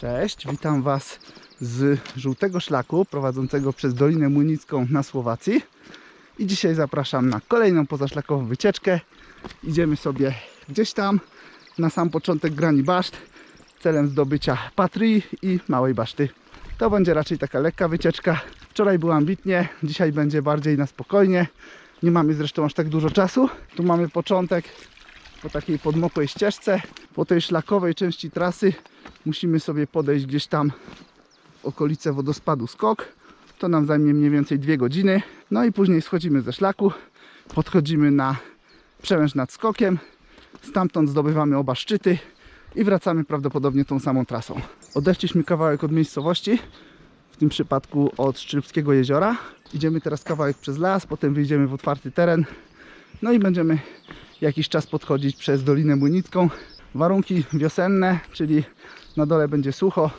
Cześć, witam Was z żółtego szlaku prowadzącego przez Dolinę Młynicką na Słowacji. I dzisiaj zapraszam na kolejną pozaszlakową wycieczkę. Idziemy sobie gdzieś tam na sam początek Grani Baszt celem zdobycia Patrii i Małej Baszty. To będzie raczej taka lekka wycieczka. Wczoraj było ambitnie, dzisiaj będzie bardziej na spokojnie. Nie mamy zresztą aż tak dużo czasu. Tu mamy początek po takiej podmokłej ścieżce. Po tej szlakowej części trasy musimy sobie podejść gdzieś tam w okolice wodospadu Skok. To nam zajmie mniej więcej dwie godziny. No i później schodzimy ze szlaku, podchodzimy na przełęcz nad skokiem. Stamtąd zdobywamy oba szczyty i wracamy prawdopodobnie tą samą trasą. Odeszliśmy kawałek od miejscowości, w tym przypadku od Szczypskiego jeziora. Idziemy teraz kawałek przez las, potem wyjdziemy w otwarty teren. No i będziemy jakiś czas podchodzić przez Dolinę Młynicką. Warunki wiosenne, czyli na dole będzie sucho.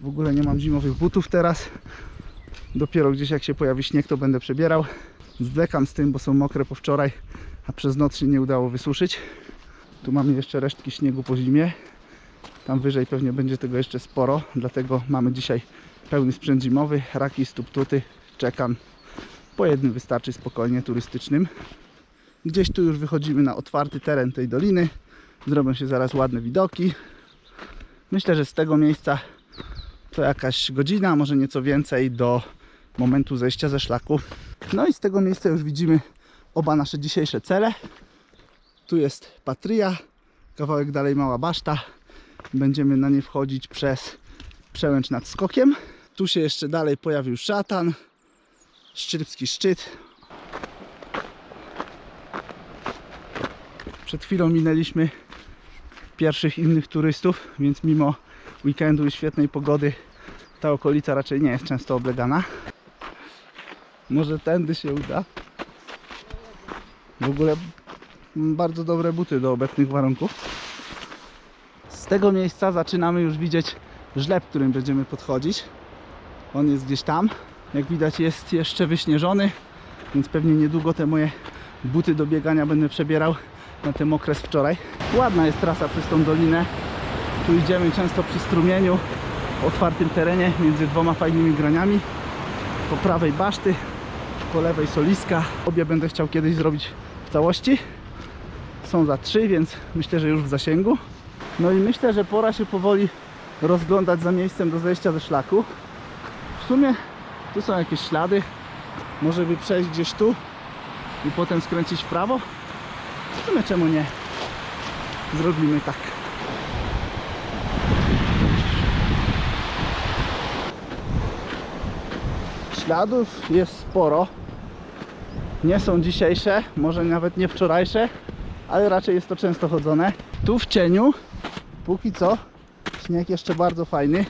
W ogóle nie mam zimowych butów teraz. Dopiero gdzieś jak się pojawi śnieg, to będę przebierał. Zwlekam z tym, bo są mokre po wczoraj, a przez noc się nie udało wysuszyć. Tu mamy jeszcze resztki śniegu po zimie. Tam wyżej pewnie będzie tego jeszcze sporo, dlatego mamy dzisiaj pełny sprzęt zimowy, raki, stuptuty, czekan. Po jednym wystarczy spokojnie turystycznym. Gdzieś tu już wychodzimy na otwarty teren tej doliny. Zrobią się zaraz ładne widoki. Myślę, że z tego miejsca to jakaś godzina, może nieco więcej do momentu zejścia ze szlaku. No i z tego miejsca już widzimy oba nasze dzisiejsze cele. Tu jest Patria, kawałek dalej Mała Baszta. Będziemy na nie wchodzić przez przełęcz nad skokiem. Tu się jeszcze dalej pojawił szatan, Szczyrbski szczyt. Przed chwilą minęliśmy pierwszych innych turystów, więc mimo weekendu i świetnej pogody ta okolica raczej nie jest często oblegana. Może tędy się uda. W ogóle bardzo dobre buty do obecnych warunków. Z tego miejsca zaczynamy już widzieć żleb, którym będziemy podchodzić. On jest gdzieś tam. Jak widać jest jeszcze wyśnieżony, więc pewnie niedługo te moje buty do biegania będę przebierał na ten okres wczoraj. Ładna jest trasa przez tą dolinę. Tu idziemy często przy strumieniu, w otwartym terenie między dwoma fajnymi graniami. Po prawej baszty, po lewej soliska. Obie będę chciał kiedyś zrobić w całości. Są za trzy, więc myślę, że już w zasięgu. No i myślę, że pora się powoli rozglądać za miejscem do zejścia ze szlaku. W sumie tu są jakieś ślady. Może by przejść gdzieś tu i potem skręcić w prawo. W sumie czemu nie? Zrobimy tak. Śladów jest sporo. Nie są dzisiejsze, może nawet nie wczorajsze, ale raczej jest to często chodzone. Tu w cieniu, póki co, śnieg jeszcze bardzo fajny,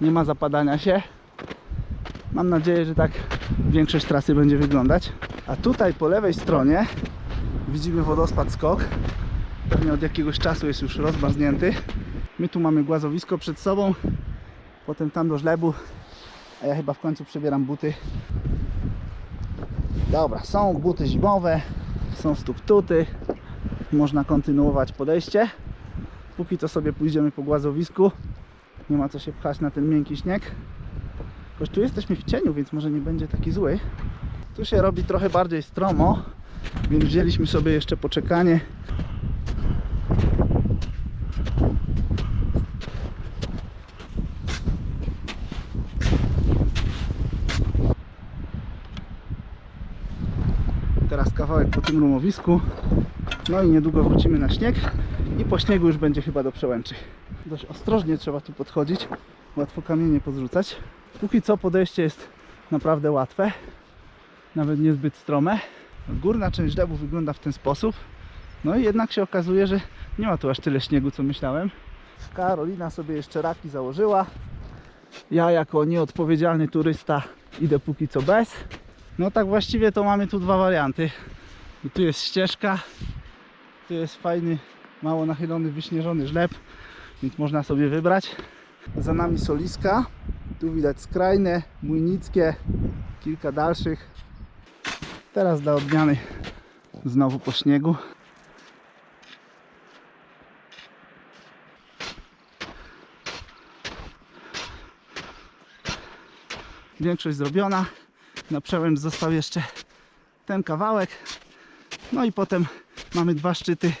nie ma zapadania się. Mam nadzieję, że tak większość trasy będzie wyglądać. A tutaj po lewej stronie widzimy wodospad Skok. Pewnie od jakiegoś czasu jest już rozmarznięty. My tu mamy głazowisko przed sobą, potem tam do żlebu, a ja chyba w końcu przebieram buty. Dobra, są buty zimowe, są stuptuty, można kontynuować podejście. Póki to sobie pójdziemy po głazowisku, nie ma co się pchać na ten miękki śnieg. Choć tu jesteśmy w cieniu, więc może nie będzie taki zły. Tu się robi trochę bardziej stromo, więc wzięliśmy sobie jeszcze poczekanie. Teraz kawałek po tym rumowisku. No i niedługo wrócimy na śnieg i po śniegu już będzie chyba do przełęczy. Dość ostrożnie trzeba tu podchodzić, łatwo kamienie pozrzucać. Póki co podejście jest naprawdę łatwe, nawet niezbyt strome. Górna część żlebu wygląda w ten sposób. No i jednak się okazuje, że nie ma tu aż tyle śniegu, co myślałem. Karolina sobie jeszcze raki założyła. Ja jako nieodpowiedzialny turysta idę póki co bez. No tak właściwie to mamy tu dwa warianty. Tu jest ścieżka, tu jest fajny, mało nachylony, wyśnieżony żleb, więc można sobie wybrać. Za nami soliska, tu widać skrajne, młynickie, kilka dalszych. Teraz dla odmiany znowu po śniegu. Większość zrobiona. Na przełęcz został jeszcze ten kawałek. No i potem mamy dwa szczyty.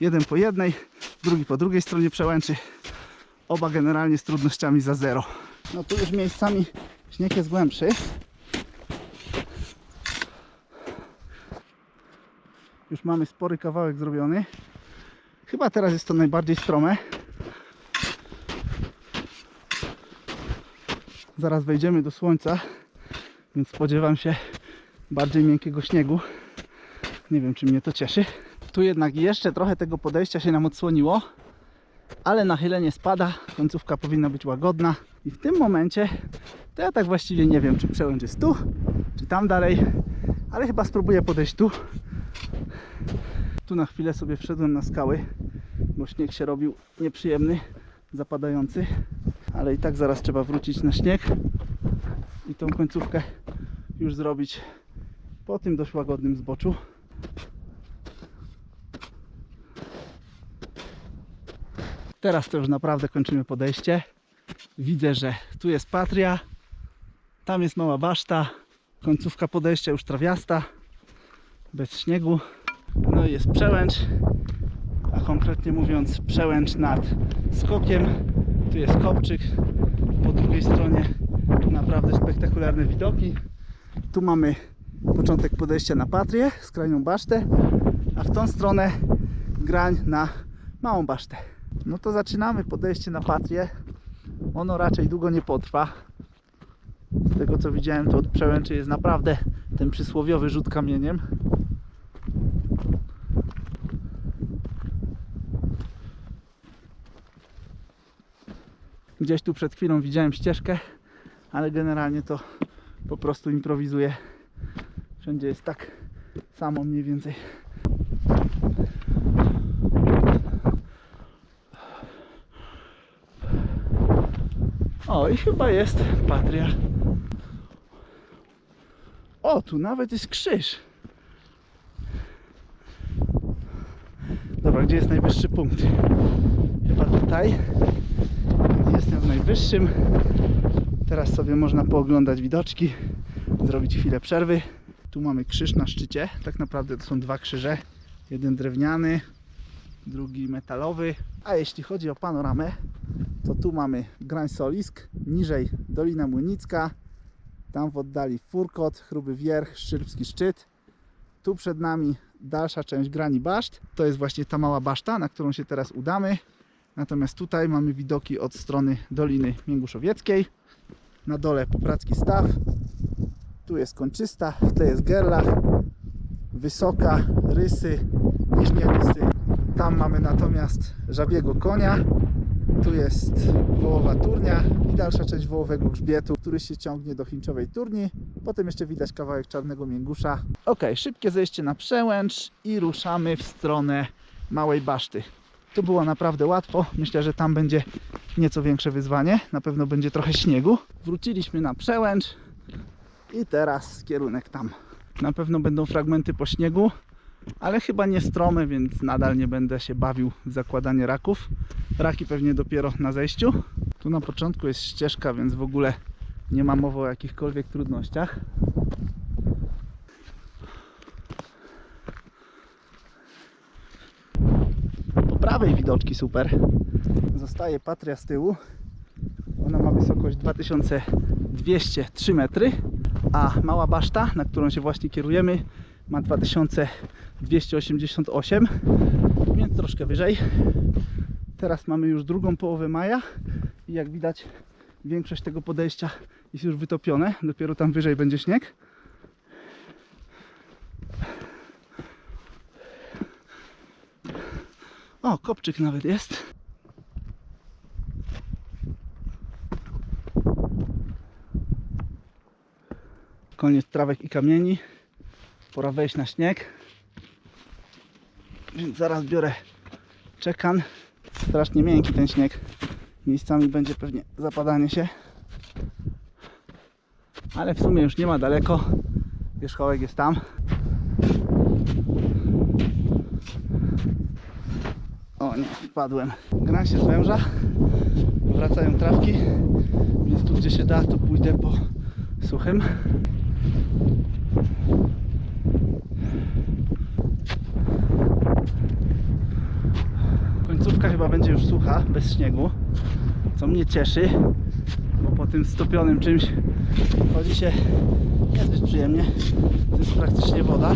Jeden po jednej, drugi po drugiej stronie przełęczy. Oba generalnie z trudnościami za zero. No tu już miejscami śnieg jest głębszy. Już mamy spory kawałek zrobiony. Chyba teraz jest to najbardziej strome. Zaraz wejdziemy do słońca, więc spodziewam się bardziej miękkiego śniegu. Nie wiem, czy mnie to cieszy. Tu jednak jeszcze trochę tego podejścia się nam odsłoniło, ale nachylenie spada, końcówka powinna być łagodna. I w tym momencie to ja tak właściwie nie wiem, czy przełęcz jest tu, czy tam dalej, ale chyba spróbuję podejść tu. Tu na chwilę sobie wszedłem na skały, bo śnieg się robił nieprzyjemny, zapadający, ale i tak zaraz trzeba wrócić na śnieg i tą końcówkę już zrobić po tym dość łagodnym zboczu. Teraz to już naprawdę kończymy podejście. Widzę, że tu jest Patria, tam jest mała baszta, końcówka podejścia już trawiasta, bez śniegu. No i jest przełęcz, a konkretnie mówiąc przełęcz nad skokiem. Tu jest kopczyk, po drugiej stronie naprawdę spektakularne widoki. Tu mamy początek podejścia na Patrię, skrajną basztę, a w tą stronę grań na małą basztę. No to zaczynamy podejście na Patrię. Ono raczej długo nie potrwa. Z tego co widziałem, to od przełęczy jest naprawdę ten przysłowiowy rzut kamieniem. Gdzieś tu przed chwilą widziałem ścieżkę, ale generalnie to po prostu improwizuję. Wszędzie jest tak samo mniej więcej. O, i chyba jest Patria. O, tu nawet jest krzyż. Dobra, gdzie jest najwyższy punkt? Chyba tutaj. Jestem w najwyższym. Teraz sobie można pooglądać widoczki, zrobić chwilę przerwy. Tu mamy krzyż na szczycie. Tak naprawdę to są dwa krzyże. Jeden drewniany, drugi metalowy. A jeśli chodzi o panoramę, to tu mamy Grań Solisk, niżej Dolina Młynicka, tam w oddali Furkot, Chruby Wierch, Szczyrpski Szczyt. Tu przed nami dalsza część Grani Baszt. To jest właśnie ta mała baszta, na którą się teraz udamy. Natomiast tutaj mamy widoki od strony Doliny Mięguszowieckiej. Na dole Popracki Staw. Tu jest Kończysta, w tle jest Gerlach, Wysoka, Rysy, Niżnie Rysy. Tam mamy natomiast Żabiego Konia. Tu jest Wołowa Turnia i dalsza część Wołowego Grzbietu, który się ciągnie do Chinczowej Turni. Potem jeszcze widać kawałek Czarnego Mięgusza. Ok, szybkie zejście na przełęcz i ruszamy w stronę Małej Baszty. Tu było naprawdę łatwo. Myślę, że tam będzie nieco większe wyzwanie. Na pewno będzie trochę śniegu. Wróciliśmy na przełęcz i teraz kierunek tam. Na pewno będą fragmenty po śniegu, ale chyba nie strome, więc nadal nie będę się bawił w zakładanie raków. Raki pewnie dopiero na zejściu. Tu na początku jest ścieżka, więc w ogóle nie ma mowy o jakichkolwiek trudnościach. Po prawej widoczki super. Zostaje Patria z tyłu. Ona ma wysokość 2203 metry, a mała baszta, na którą się właśnie kierujemy, ma 2288, więc troszkę wyżej. Teraz mamy już drugą połowę maja i jak widać większość tego podejścia jest już wytopione. Dopiero tam wyżej będzie śnieg. O, kopczyk nawet jest. Koniec trawek i kamieni. Pora wejść na śnieg. Więc zaraz biorę czekan. Strasznie miękki ten śnieg. Miejscami będzie pewnie zapadanie się. Ale w sumie już nie ma daleko. Wierzchołek jest tam. Nie, wpadłem. Gran się zwęża. Wracają trawki. Więc tu gdzie się da, to pójdę po suchym. Końcówka chyba będzie już sucha, bez śniegu, co mnie cieszy, bo po tym stopionym czymś chodzi się niezbyt przyjemnie. To jest praktycznie woda.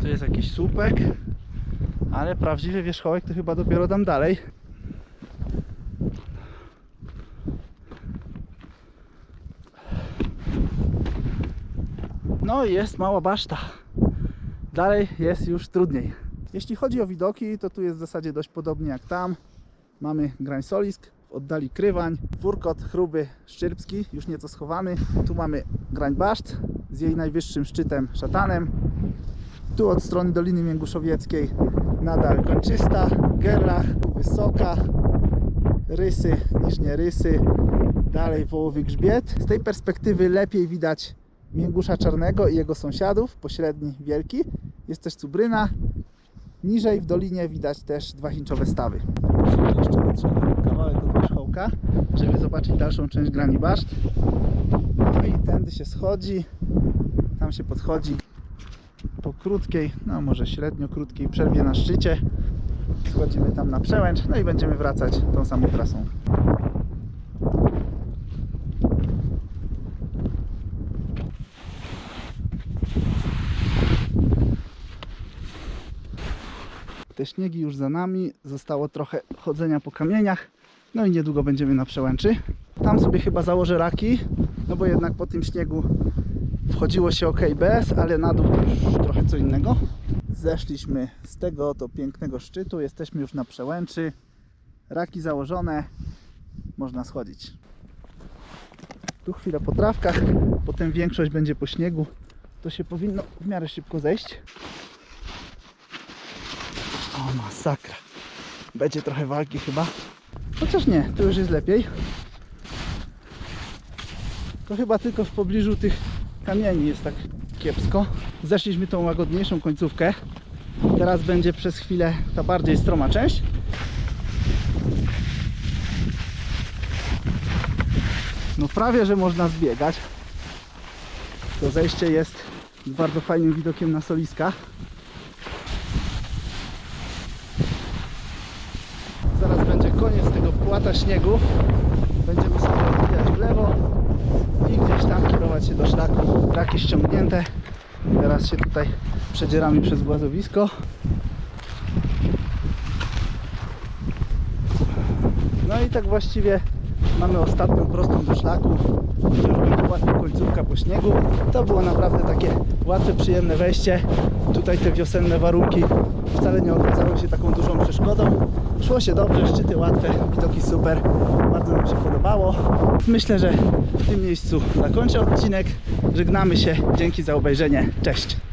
Tu jest jakiś słupek, ale prawdziwy wierzchołek to chyba dopiero tam dalej. No i jest mała baszta. Dalej jest już trudniej. Jeśli chodzi o widoki, to tu jest w zasadzie dość podobnie jak tam. Mamy Grań Solisk, w oddali Krywań, Furkot, Chruby, Szczyrbski, już nieco schowany. Tu mamy Grań Baszt z jej najwyższym szczytem Szatanem. Tu od strony Doliny Mięguszowieckiej nadal Kończysta, Gerlach, Wysoka, Rysy, Niżnie Rysy, dalej Wołowy Grzbiet. Z tej perspektywy lepiej widać Mięgusza Czarnego i jego sąsiadów, pośredni Wielki. Jest też Cubryna. Niżej w dolinie widać też dwachinczowe stawy. Jeszcze dotrzemy kawałek od wierzchołka, żeby zobaczyć dalszą część Grani Baszt. No i tędy się schodzi, tam się podchodzi po krótkiej, no może średnio krótkiej przerwie na szczycie. Schodzimy tam na przełęcz, no i będziemy wracać tą samą trasą. Te śniegi już za nami, zostało trochę chodzenia po kamieniach, no i niedługo będziemy na przełęczy. Tam sobie chyba założę raki, no bo jednak po tym śniegu wchodziło się ok bez, ale na dół trochę co innego. Zeszliśmy z tego oto pięknego szczytu, jesteśmy już na przełęczy. Raki założone, można schodzić. Tu chwilę po trawkach, potem większość będzie po śniegu. To się powinno w miarę szybko zejść. O masakra. Będzie trochę walki chyba. Chociaż nie, tu już jest lepiej. To chyba tylko w pobliżu tych kamieni jest tak kiepsko. Zeszliśmy tą łagodniejszą końcówkę. Teraz będzie przez chwilę ta bardziej stroma część. No prawie, że można zbiegać. To zejście jest z bardzo fajnym widokiem na soliska. Zaraz będzie koniec tego płata śniegu. Będziemy sobie odbijać w lewo i gdzieś tam kierować się do szlaku. Traki ściągnięte. Teraz się tutaj przedzieramy przez głazowisko. No i tak właściwie mamy ostatnią prostą do szlaku. Już będzie łatwa końcówka po śniegu. To było naprawdę takie łatwe, przyjemne wejście. Tutaj te wiosenne warunki wcale nie okazały się taką dużą przeszkodą. Szło się dobrze, szczyty łatwe, widoki super. Bardzo nam się podobało. Myślę, że w tym miejscu zakończę odcinek. Żegnamy się. Dzięki za obejrzenie. Cześć.